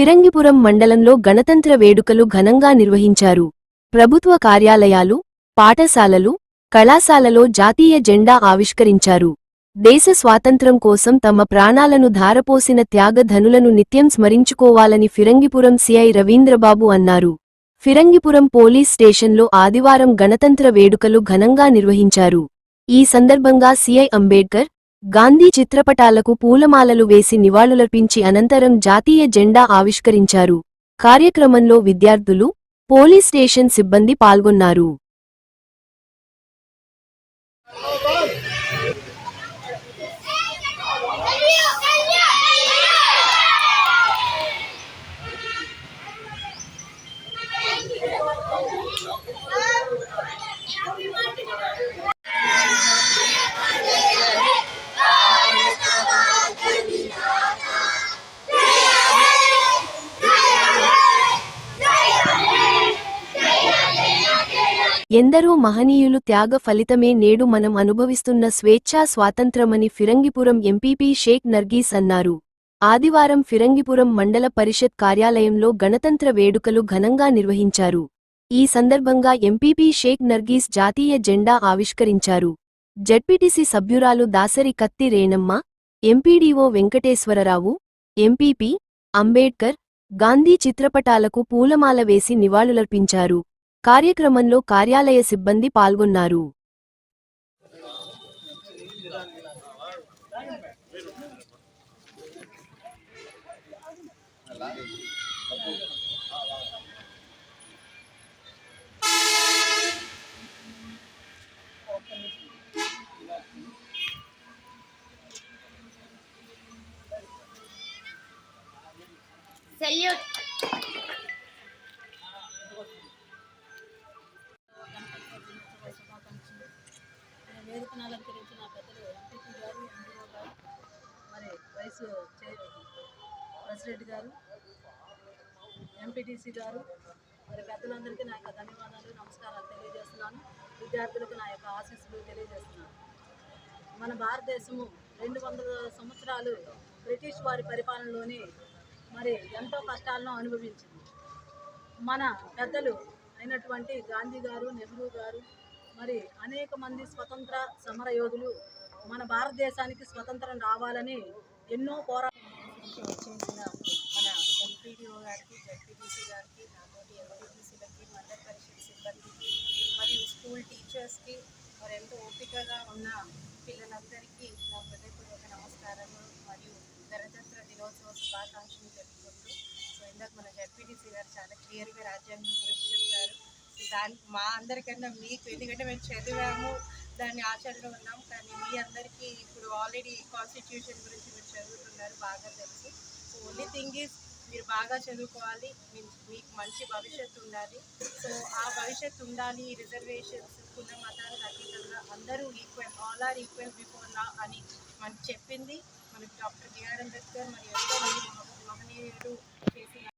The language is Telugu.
ఫిరంగిపురం మండలంలో గణతంత్ర వేడుకలు ఘనంగా నిర్వహించారు. ప్రభుత్వ కార్యాలయాలు పాఠశాలలు కళాశాలలో జాతీయ జెండా ఆవిష్కరించారు. దేశ స్వాతంత్రం కోసం తమ ప్రాణాలను ధారపోసిన త్యాగధనులను నిత్యం స్మరించుకోవాలని ఫిరంగిపురం సిఐ రవీంద్రబాబు అన్నారు. ఫిరంగిపురం పోలీస్ స్టేషన్లో ఆదివారం గణతంత్ర వేడుకలు ఘనంగా నిర్వహించారు. ఈ సందర్భంగా సిఐ అంబేడ్కర్ గాంధీ చిత్రపటాలకు పూలమాలలు వేసి నివాళులర్పించి అనంతరం జాతీయ జెండా ఆవిష్కరించారు. కార్యక్రమంలో విద్యార్థులు పోలీస్ స్టేషన్ సిబ్బంది పాల్గొన్నారు. ఎందరో మహనీయులు త్యాగ ఫలితమే నేడు మనం అనుభవిస్తున్న స్వేచ్ఛా స్వాతంత్రమని ఫిరంగిపురం ఎంపీపీ షేక్ నర్గీస్ అన్నారు. ఆదివారం ఫిరంగిపురం మండల పరిషత్ కార్యాలయంలో గణతంత్ర వేడుకలు ఘనంగా నిర్వహించారు. ఈ సందర్భంగా ఎంపీపీ షేక్ నర్గీస్ జాతీయ జెండా ఆవిష్కరించారు. జడ్పీటీసీ సభ్యురాలు దాసరి కత్తి రేణమ్మ ఎంపీడీఓ వెంకటేశ్వరరావు ఎంపీపీ అంబేడ్కర్ గాంధీ చిత్రపటాలకు పూలమాల వేసి నివాళులర్పించారు. కార్యక్రమంలో కార్యాలయ సిబ్బంది పాల్గొన్నారు. సెల్యూట్ పెద్దలు ఎంపీపీ గారు ఎంపీఓ గారు మరి వైస్ ప్రెసిడెంట్ గారు ఎంపీటీసీ గారు మరి పెద్దలందరికీ నా యొక్క ధన్యవాదాలు నమస్కారాలు తెలియజేస్తున్నాను. విద్యార్థులకు నా యొక్క ఆశీస్సులు తెలియజేస్తున్నాను. మన భారతదేశము రెండు వందల సంవత్సరాలు బ్రిటిష్ వారి పరిపాలనలోని మరి ఎంతో కష్టాలను అనుభవించింది. మన పెద్దలు అయినటువంటి గాంధీ గారు నెహ్రూ గారు మరి అనేక మంది స్వతంత్ర సమర యోధులు మన భారతదేశానికి స్వతంత్రం రావాలని ఎన్నో పోరా చేసిన మన ఎంపీడీఓ గారికి జడ్పీటీసీ గారికి నాతోటి ఎంపీటీసీలకి మండల పరిషత్ సిబ్బందికి మరియు స్కూల్ టీచర్స్కి మరి ఎంతో ఓపికగా ఉన్న పిల్లలందరికీ నా హృదయపూర్వక నమస్కారాలు మరియు గణతంత్ర దినోత్సవ శుభాకాంక్షలు తెలుపుకుంటూ. సో ఇందాక మన జడ్పీటీసీ గారు చాలా క్లియర్గా రాజ్యాంగం గురించి చెప్పారు. సో దాని మా అందరికన్నా మీకు ఎందుకంటే మేము చదివాము దాన్ని ఆచరణలో ఉన్నాం కానీ మీ అందరికీ ఇప్పుడు ఆల్రెడీ కాన్స్టిట్యూషన్ గురించి మీరు చదువుతున్నారు బాగా తెలుసు. సో ఓన్లీ థింగ్ ఈజ్ మీరు బాగా చదువుకోవాలి మీ- మీకు మంచి భవిష్యత్తు ఉండాలి. సో ఆ భవిష్యత్తు ఉండాలి రిజర్వేషన్స్ కుల మతానికి అతీతంగా అందరూ equal all are equal before law అని మనకు చెప్పింది. మనకు డాక్టర్ బిఆర్ అంబేద్కర్ మరి ఎంతో మంది మహనీయులు చేసిన